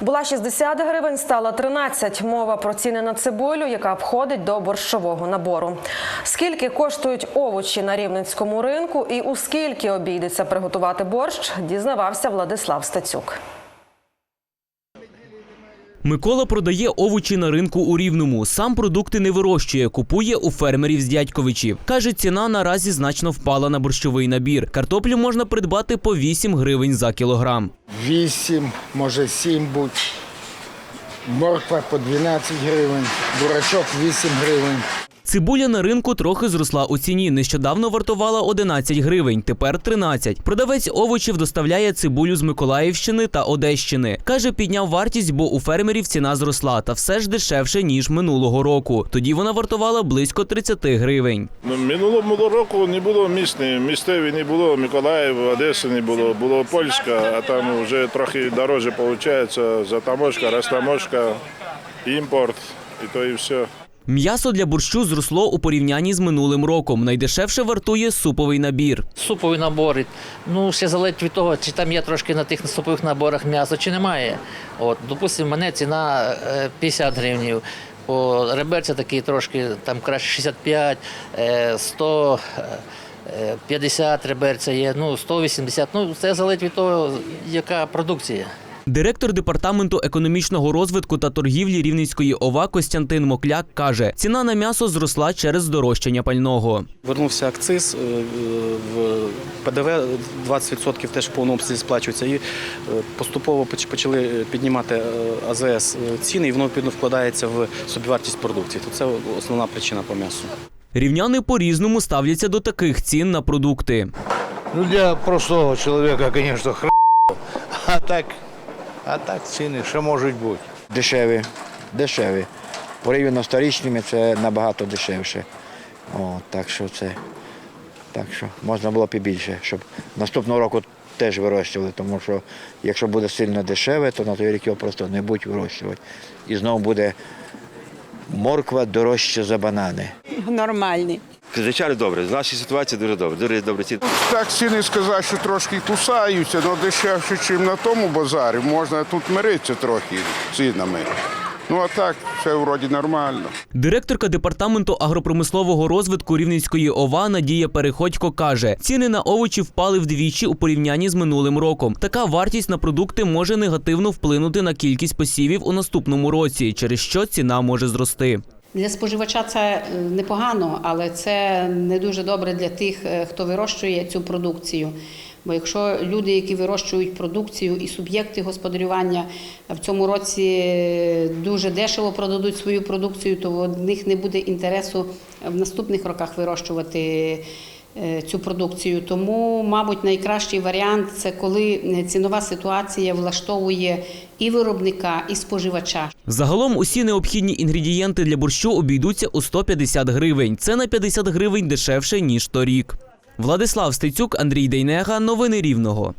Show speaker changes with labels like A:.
A: Була 60 гривень, стала 13. Мова про ціни на цибулю, яка входить до борщового набору. Скільки коштують овочі на рівненському ринку і у скільки обійдеться приготувати борщ, дізнавався Владислав Стецюк.
B: Микола продає овочі на ринку у Рівному. Сам продукти не вирощує, купує у фермерів з дядьковичів. Каже, ціна наразі значно впала на борщовий набір. Картоплю можна придбати по 8 гривень за кілограм.
C: 8, може 7 будь. Морква по 12 гривень, бурачок 8 гривень.
B: Цибуля на ринку трохи зросла у ціні. Нещодавно вартувала 11 гривень, тепер 13. Продавець овочів доставляє цибулю з Миколаївщини та Одещини. Каже, підняв вартість, бо у фермерів ціна зросла, та все ж дешевше ніж минулого року. Тоді вона вартувала близько 30 гривень.
D: Ну, Минулого року не було місних, місцеві не було, Миколаїв, Одеси не було, було Польська, а там вже трохи дорожче виходить, затаможка, розтаможка, імпорт і то і все.
B: М'ясо для борщу зросло у порівнянні з минулим роком. Найдешевше вартує суповий набір.
E: супові набори. Ну, все залежить від того, чи там є трошки на тих супових наборах м'ясо, чи немає. От, допустимо, мене ціна е, 50 гривень. По реберця такі трошки там краще 65, е, 100, е, 50 реберця є, ну 180. Ну, це залежить від того, яка продукція.
B: Директор департаменту економічного розвитку та торгівлі Рівненської ОВА Костянтин Мокляк каже, ціна на м'ясо зросла через здорожчання пального.
F: Вернувся акциз, е, в ПДВ 20% теж в повному обсязі сплачується. І е, поступово почали піднімати е, АЗС ціни, і воно відповідно вкладається в собівартість продукції. То це основна причина по м'ясу.
B: Рівняни по-різному ставляться до таких цін на продукти.
G: Ну, для простого чоловіка, звісно, хр... А так, а так ціни ще можуть бути.
C: Дешеві, дешеві. Порівняно з торічними це набагато дешевше. О, так що це так що можна було б і більше, щоб наступного року теж вирощували, тому що якщо буде сильно дешеве, то на той рік його просто не будуть вирощувати. І знову буде морква дорожча за банани.
H: нормальні.
I: Звичайно, добре. В нашій ситуації дуже добре. Дуже добре. Ці
J: Так ціни сказати, що трошки кусаються, але дешевше, ніж на тому базарі. Можна тут миритися трохи з цінами. Ну а так, все вроді нормально.
B: Директорка департаменту агропромислового розвитку Рівненської ОВА Надія Переходько каже, ціни на овочі впали вдвічі у порівнянні з минулим роком. Така вартість на продукти може негативно вплинути на кількість посівів у наступному році, через що ціна може зрости.
H: Для споживача це е, непогано, але це не дуже добре для тих, е, хто вирощує цю продукцію. Бо якщо люди, які вирощують продукцію і суб'єкти господарювання в цьому році е, дуже дешево продадуть свою продукцію, то в них не буде інтересу в наступних роках вирощувати е, цю продукцію. Тому, мабуть, найкращий варіант це коли е, цінова ситуація влаштовує і виробника, і споживача.
B: Загалом усі необхідні інгредієнти для борщу обійдуться у 150 гривень. Це на 50 гривень дешевше ніж торік. Владислав Стецюк, Андрій Дейнега. Новини Рівного.